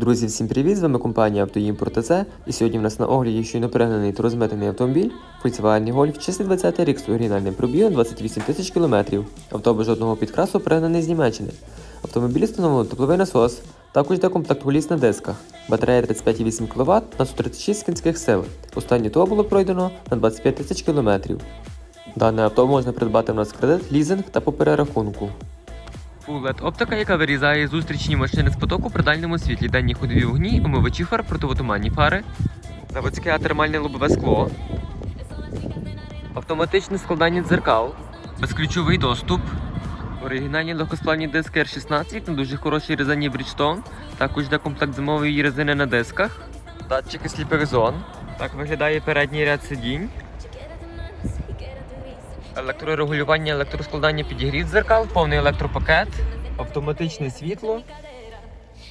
Друзі, всім привіт! З вами компанія «Автоімпорт ТЦ» і сьогодні в нас на огляді щойно перегнаний та розметаний автомобіль Volkswagen Golf чистий 20 рік з оригінальним пробігом 28 тисяч кілометрів. Авто без жодного підкрасу перегнаний з Німеччини. Автомобіль встановлено тепловий насос, також йде комплект коліс на дисках. Батарея 35,8 кВт на 136 кінських сил. Останнє ТО було пройдено на 25 тисяч кілометрів. Дане авто можна придбати в нас кредит, лізинг та по перерахунку. Фулет оптика, яка вирізає зустрічні машини з потоку при дальньому світлі, денні ходові вогні, омивачі фар, противотуманні фари, заводське атермальне лобове скло, автоматичне складання дзеркал, безключовий доступ, оригінальні легкосплавні диски R16 на дуже хорошій резині Bridgestone, також йде комплект зимової резини на дисках, датчики сліпих зон. Так виглядає передній ряд сидінь. Електрорегулювання, електроскладання підігрів дзеркал, повний електропакет, автоматичне світло,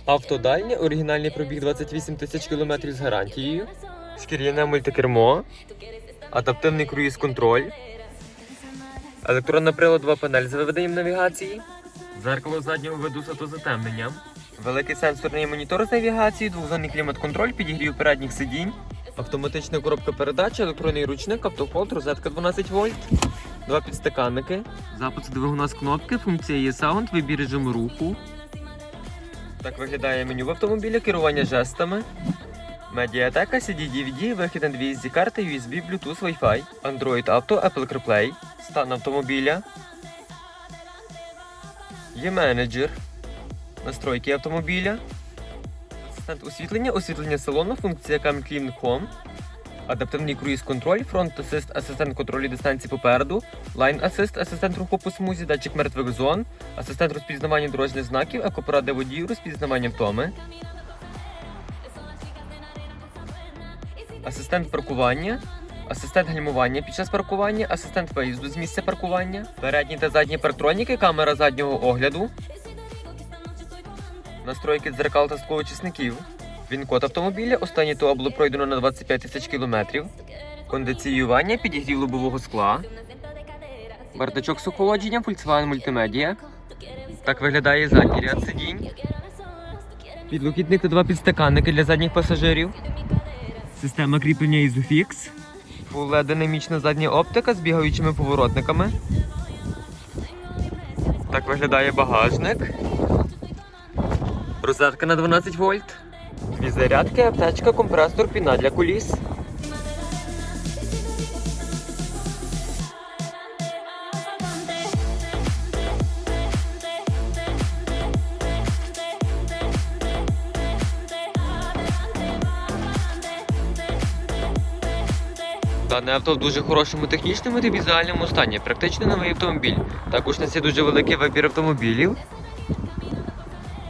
автодальня, оригінальний пробіг 28 тисяч кілометрів з гарантією, шкіряне мультикермо, адаптивний круїз-контроль, електронна приладова панель з виведенням навігації, дзеркало заднього виду з великий сенсорний монітор з навігацією, двохзонний клімат-контроль, підігрів передніх сидінь, автоматична коробка передач, електронний ручник, автохолд, розетка 12 вольт. Два підстаканники. Запуск двигуна з кнопки, функція є саунд, вибір режиму руху. Так виглядає меню в автомобілі, керування жестами. Медіатека, CD, DVD, вихід на дві SD карти, USB, Bluetooth, Wi-Fi, Android Auto, Apple CarPlay, стан автомобіля. Є менеджер. Настройки автомобіля. Асистент освітлення, освітлення салону, функція Cam Clean Home. Адаптивний круїз-контроль, фронт асист, асистент контролю дистанції попереду, лайн асист, асистент руху по смузі, датчик мертвих зон, асистент розпізнавання дорожніх знаків, екопоради водію, розпізнавання втоми, асистент паркування, асистент гальмування під час паркування, асистент виїзду з місця паркування, передні та задні парктроніки, камера заднього огляду, настройки дзеркал та склоочисників. Він код автомобіля, останнє ТО було пройдено на 25 тисяч кілометрів. Кондиціювання, підігрів лобового скла. Бардачок з охолодженням, Volkswagen мультимедіа. Так виглядає задній ряд сидінь. Підлокітник та два підстаканники для задніх пасажирів. Система кріплення Isofix. Фуле динамічна задня оптика з бігаючими поворотниками. Так виглядає багажник. Розетка на 12 вольт. Дві зарядки, аптечка, компресор, піна для коліс. Дане авто в дуже хорошому технічному та візуальному стані, практично новий автомобіль. Також у нас є дуже великий вибір автомобілів.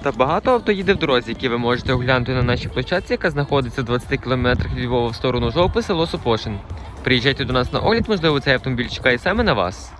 Та багато авто їде в дорозі, які ви можете оглянути на нашій площадці, яка знаходиться в 20 км від Львова в сторону Жовпи, село Сопошин. Приїжджайте до нас на огляд, можливо, цей автомобіль чекає саме на вас.